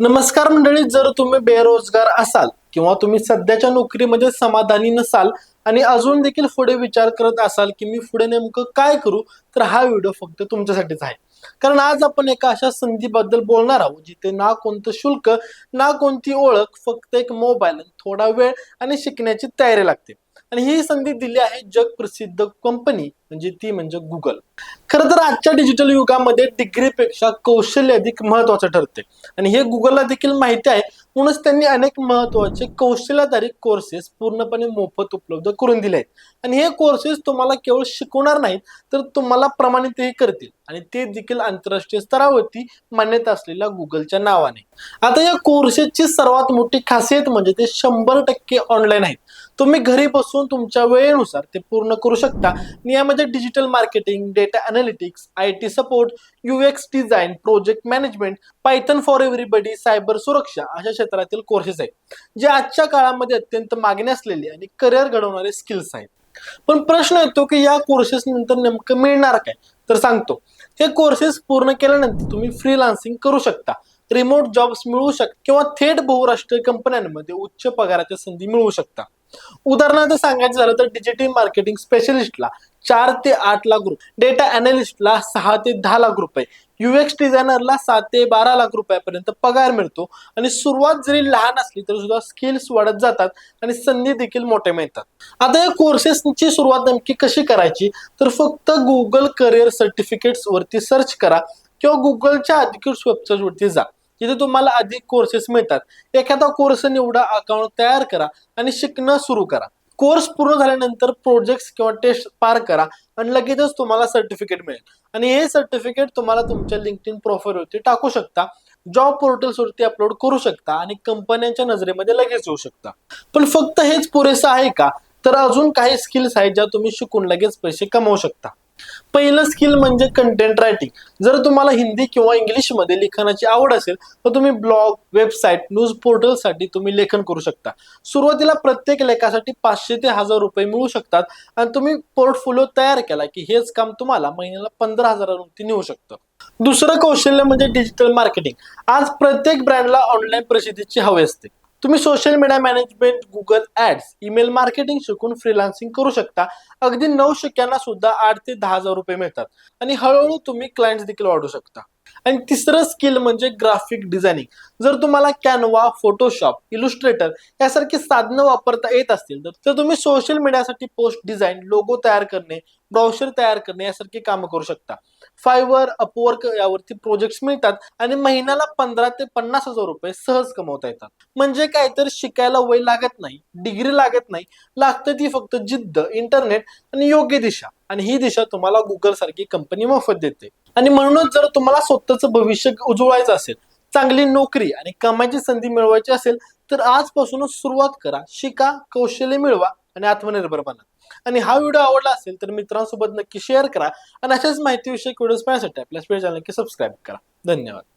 नमस्कार मंडळी जर तुम्ही बेरोजगार असाल किंवा तुम्ही सध्याच्या नोकरीमध्ये समाधानी नसाल आणि अजून देखील पुढे विचार करत असाल की मी पुढे नेमकं काय करू तर हा व्हिडिओ फक्त तुमच्यासाठीच आहे. कारण आज आपण एका अशा संधीबद्दल बोलणार आहोत जिथे ना कोणतं शुल्क ना कोणती ओळख फक्त एक मोबाईल थोडा वेळ आणि शिकण्याची तयारी लागते. आणि ही संधी दिली आहे जगप्रसिद्ध कंपनी म्हणजे ती म्हणजे गुगल खरं तर आजच्या डिजिटल युगामध्ये डिग्रीपेक्षा कौशल्य अधिक महत्वाचं ठरते आणि हे गुगलला देखील माहिती आहे म्हणूनच त्यांनी अनेक महत्त्वाचे कौशल्याधारित कोर्सेस पूर्णपणे मोफत उपलब्ध करून दिले आहेत आणि हे कोर्सेस तुम्हाला केवळ शिकवणार नाहीत तर तुम्हाला प्रमाणितही करतील. आणि ते देखील आंतरराष्ट्रीय स्तरावरती मान्यता असलेल्या गुगलच्या नावाने. आता या कोर्सेसची सर्वात मोठी खासियत म्हणजे ते शंभर टक्के ऑनलाईन आहेत. तुम्ही घरी बसून तुमच्या वेळेनुसार ते पूर्ण करू शकता. यामध्ये digital marketing data analytics I T support UX design project management Python for everybody cyber सुरक्षा अशा क्षेत्रातील कोर्सेस आहेत. जे आजच्या काळामध्ये अत्यंत मागणी असलेले आणि करिअर घडवणारे स्किल्स आहेत. पण प्रश्न येतो की या कोर्सेस नंतर नेमकं मिळणार काय? तर सांगतो. हे कोर्सेस पूर्ण केल्यानंतर तुम्ही फ्रीलान्सिंग करू शकता. रिमोट जॉब्स मिळू शक किंवा थेट बहुराष्ट्रीय कंपन्यांमध्ये उच्च पगाराच्या संधी मिळू शकतात उदाहरणार्थ सांगायचं झालं तर डिजिटल मार्केटिंग स्पेशलिस्टला चार ते आठ लाख रुपये डेटा अनालिस्टला सहा ते दहा लाख रुपये युएक्स डिझायनरला सात ते बारा लाख रुपयापर्यंत पगार मिळतो आणि सुरुवात जरी लहान असली तरी सुद्धा स्किल्स वाढत जातात आणि संधी देखील मोठे मिळतात. आता या कोर्सेसची सुरुवात नेमकी कशी करायची? तर फक्त गुगल करिअर सर्टिफिकेट्स वरती सर्च करा किंवा गुगलच्या अधिकृत वेबसाईट वरती जा. जिथे तुम्हाला अधिक कोर्सेस मिळतात. एखादा कोर्स निवडा अकाउंट तयार करा आणि शिकणं सुरू करा. कोर्स पूर्ण झाल्यानंतर प्रोजेक्ट किंवा टेस्ट पार करा आणि लगेचच तुम्हाला सर्टिफिकेट मिळेल. आणि हे सर्टिफिकेट तुम्हाला तुमच्या लिंक इन प्रोफाईलवरती टाकू शकता. जॉब पोर्टल्सवरती अपलोड करू शकता आणि कंपन्यांच्या नजरेमध्ये लगेच येऊ शकता. पण फक्त हेच पुरेसं आहे का? तर अजून काही स्किल्स आहेत ज्या तुम्ही शिकून लगेच पैसे कमवू शकता. पहिलं स्किल म्हणजे कंटेंट रायटिंग जर तुम्हाला हिंदी किंवा इंग्लिशमध्ये लिखाणाची आवड असेल तर तुम्ही ब्लॉग वेबसाईट न्यूज पोर्टलसाठी तुम्ही लेखन करू शकता. सुरुवातीला प्रत्येक लेखासाठी पाचशे ते हजार रुपये मिळू शकतात आणि तुम्ही पोर्टफोलिओ तयार केला की हेच काम तुम्हाला महिन्याला पंधरा हजारावरती नेऊ शकतं. दुसरं कौशल्य म्हणजे डिजिटल मार्केटिंग आज प्रत्येक ब्रँडला ऑनलाईन प्रसिद्धीची हवी असते. तुम्ही social media management Google ads email marketing शिकून फ्रीलान्सिंग करू शकता. अगदी नऊ शिक्यांना सुद्धा आठ ते दहा हजार रुपये मिळतात. आणि हळूहळू तुम्ही क्लायंट्स देखील वाढू शकता. आणि तिसरं स्किल म्हणजे ग्राफिक डिझायनिंग जर तुम्हाला कॅनवा फोटोशॉप इलुस्ट्रेटर यासारखी साधनं वापरता येत असतील तर- तुम्ही सोशल मीडियासाठी पोस्ट डिझाईन लोगो तयार करणे ब्राउशर तयार करणे यासारखी कामं करू शकता. फायवर अपवर्क यावरती प्रोजेक्ट्स मिळतात आणि महिन्याला पंधरा ते पन्नास हजार रुपये सहज कमवता येतात. म्हणजे काय तर शिकायला वय लागत नाही डिग्री लागत नाही लागतं ती फक्त जिद्द इंटरनेट आणि योग्य दिशा. आणि ही दिशा तुम्हाला गुगल सारखी कंपनी मोफत देते. आणि म्हणूनच जर तुम्हाला स्वतःचं भविष्य उजवायचं असेल चांगली नोकरी आणि कमाईची संधी मिळवायची असेल तर आजपासूनच सुरुवात करा. शिका कौशल्य मिळवा आणि आत्मनिर्भर बना. आणि हा व्हिडिओ आवडला असेल तर मित्रांसोबत नक्की शेअर करा. आणि अशाच माहितीविषयक व्हिडिओज पाहण्यासाठी आपल्या स्पेस चॅनल नक्की सबस्क्राईब करा. धन्यवाद.